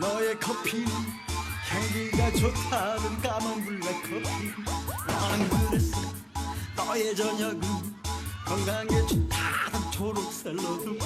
너의 커피. 향기가 좋다는 까만 블랙 커피. 나는 그랬어. 너의 저녁은 건강에 좋다는 초록 샐러드뿐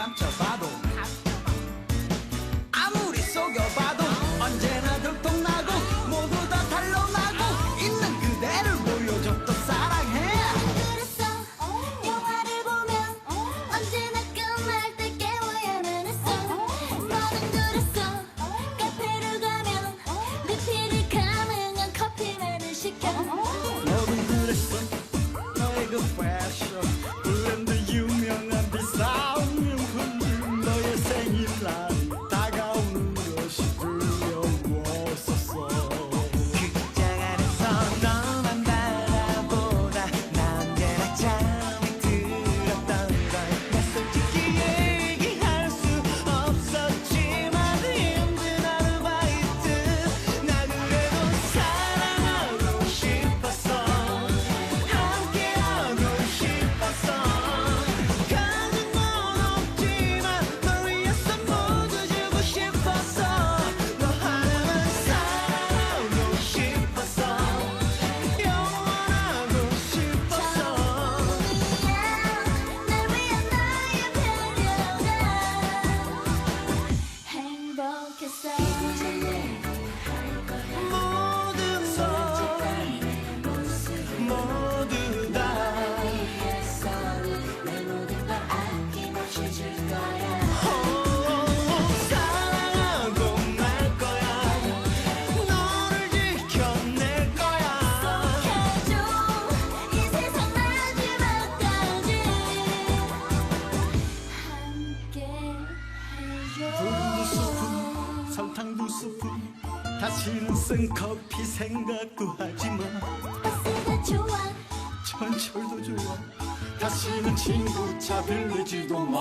come to bother. 다시는 쓴커피 생각도 하지마 버스가 좋아. 전철도 좋아. 다시는 친구 차 빌리지도 마.